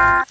Bye.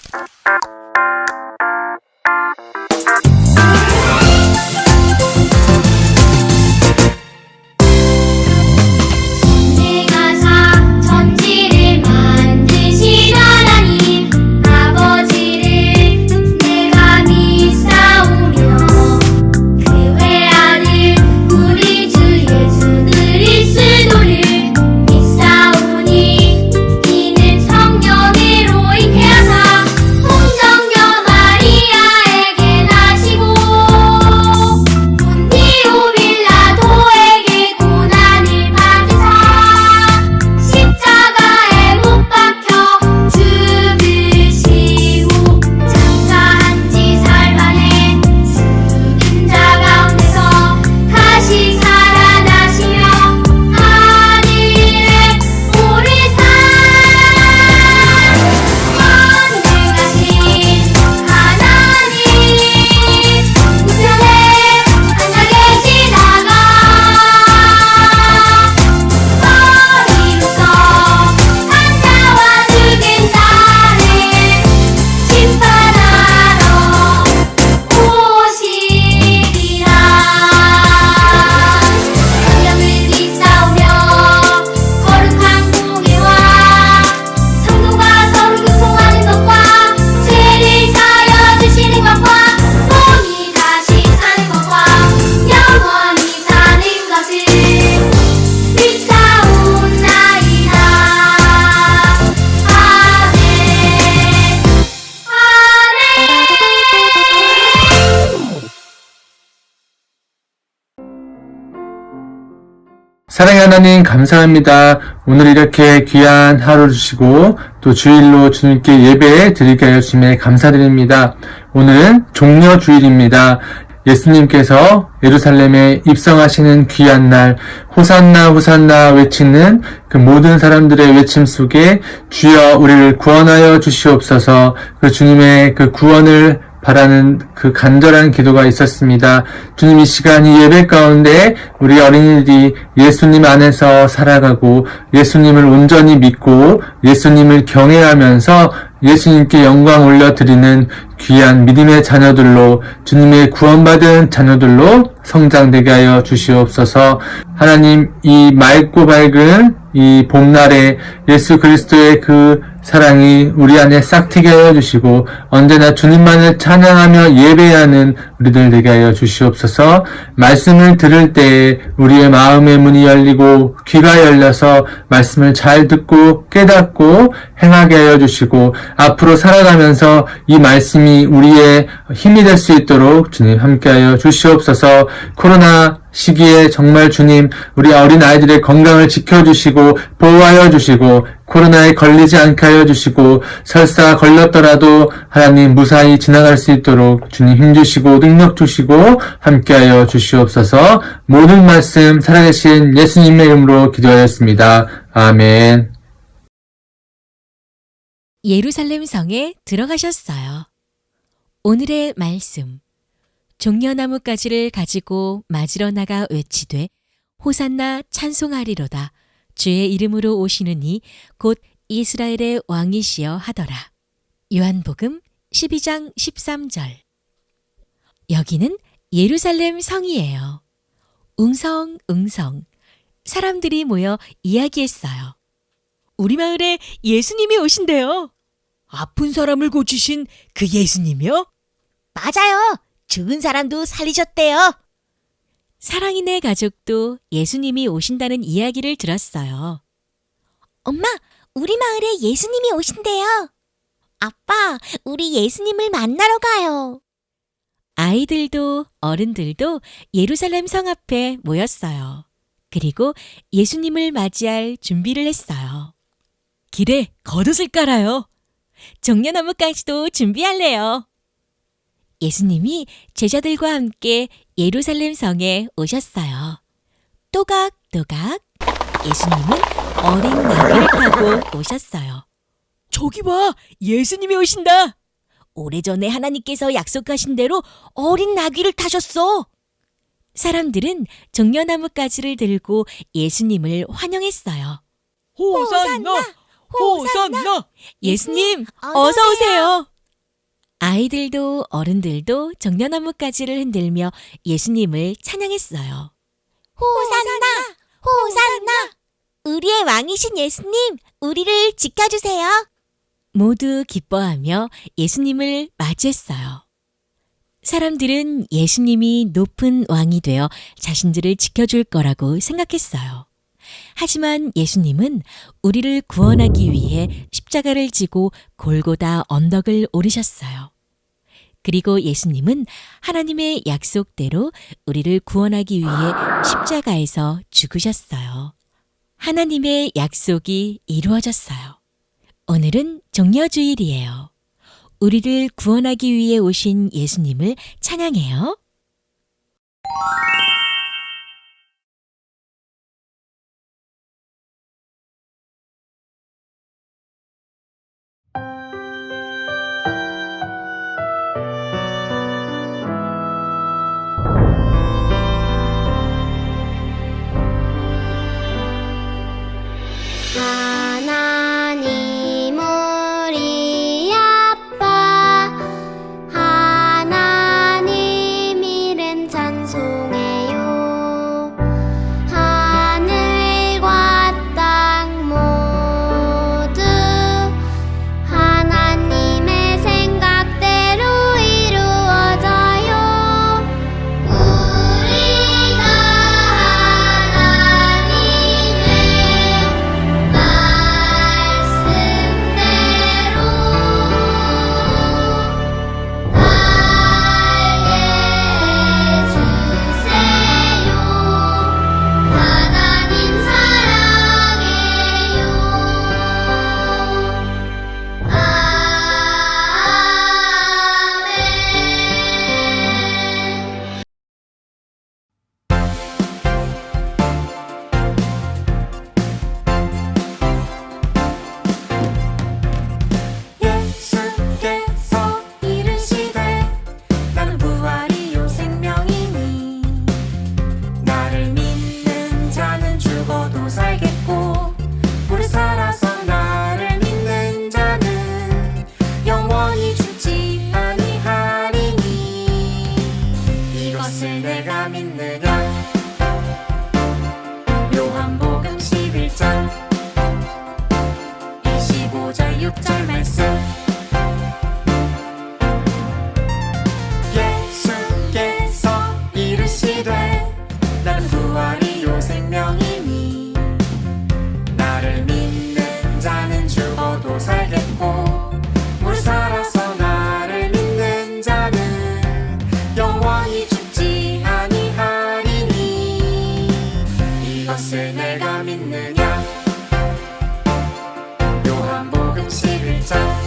사랑의 하나님 감사합니다. 오늘 이렇게 귀한 하루 주시고 또 주일로 주님께 예배 드리게 하여 주심에 감사드립니다. 오늘은 종려 주일입니다. 예수님께서 예루살렘에 입성하시는 귀한 날 호산나 호산나 외치는 그 모든 사람들의 외침 속에 주여 우리를 구원하여 주시옵소서 그 주님의 그 구원을 바라는 그 간절한 기도가 있었습니다. 주님 이 시간 이 예배 가운데 우리 어린이들이 예수님 안에서 살아가고 예수님을 온전히 믿고 예수님을 경외하면서 예수님께 영광 올려드리는 귀한 믿음의 자녀들로 주님의 구원받은 자녀들로 성장되게 하여 주시옵소서. 하나님 이 맑고 밝은 이 봄날에 예수 그리스도의 그 사랑이 우리 안에 싹트게 하여 주시고 언제나 주님만을 찬양하며 예배하는 우리들 되게 하여 주시옵소서. 말씀을 들을 때에 우리의 마음의 문이 열리고 귀가 열려서 말씀을 잘 듣고 깨닫고 행하게 하여 주시고 앞으로 살아가면서 이 말씀이 우리의 힘이 될 수 있도록 주님 함께하여 주시옵소서 코로나 시기에 정말 주님 우리 어린 아이들의 건강을 지켜주시고 보호하여 주시고 코로나에 걸리지 않게 하여 주시고 설사 걸렸더라도 하나님 무사히 지나갈 수 있도록 주님 힘주시고 능력 주시고 함께하여 주시옵소서 모든 말씀 살아계신 예수님의 이름으로 기도하였습니다. 아멘. 예루살렘 성에 들어가셨어요. 오늘의 말씀. 종려나무 가지를 가지고 맞으러 나가 외치되 호산나 찬송하리로다. 주의 이름으로 오시는 이 곧 이스라엘의 왕이시여 하더라. 요한복음 12장 13절. 여기는 예루살렘 성이에요. 웅성 웅성. 사람들이 모여 이야기했어요. 우리 마을에 예수님이 오신대요. 아픈 사람을 고치신 그 예수님이요? 맞아요. 죽은 사람도 살리셨대요. 사랑이네 가족도 예수님이 오신다는 이야기를 들었어요. 엄마, 우리 마을에 예수님이 오신대요. 아빠, 우리 예수님을 만나러 가요. 아이들도 어른들도 예루살렘 성 앞에 모였어요. 그리고 예수님을 맞이할 준비를 했어요. 길에 겉옷을 깔아요. 정려나무까지도 준비할래요. 예수님이 제자들과 함께 예루살렘 성에 오셨어요. 또각또각 예수님은 어린 나귀를 타고 오셨어요. 저기 봐! 예수님이 오신다! 오래전에 하나님께서 약속하신 대로 어린 나귀를 타셨어! 사람들은 정려나무 가지를 들고 예수님을 환영했어요. 호산나 호산나! 예수님, 어서 오세요. 아이들도 어른들도 정려나무가지를 흔들며 예수님을 찬양했어요. 호산나! 호산나! 우리의 왕이신 예수님, 우리를 지켜주세요. 모두 기뻐하며 예수님을 맞이했어요. 사람들은 예수님이 높은 왕이 되어 자신들을 지켜줄 거라고 생각했어요. 하지만 예수님은 우리를 구원하기 위해 십자가를 지고 골고다 언덕을 오르셨어요. 그리고 예수님은 하나님의 약속대로 우리를 구원하기 위해 십자가에서 죽으셨어요. 하나님의 약속이 이루어졌어요. 오늘은 종려주일이에요. 우리를 구원하기 위해 오신 예수님을 찬양해요. 하 16절 말씀. 예수께서 이르시되 나는 부활이요 생명이니 나를 믿는 자는 죽어도 살겠고 우리 살아서 나를 믿는 자는 영원히 죽지 아니하리니 이것을 내가 믿느니 time.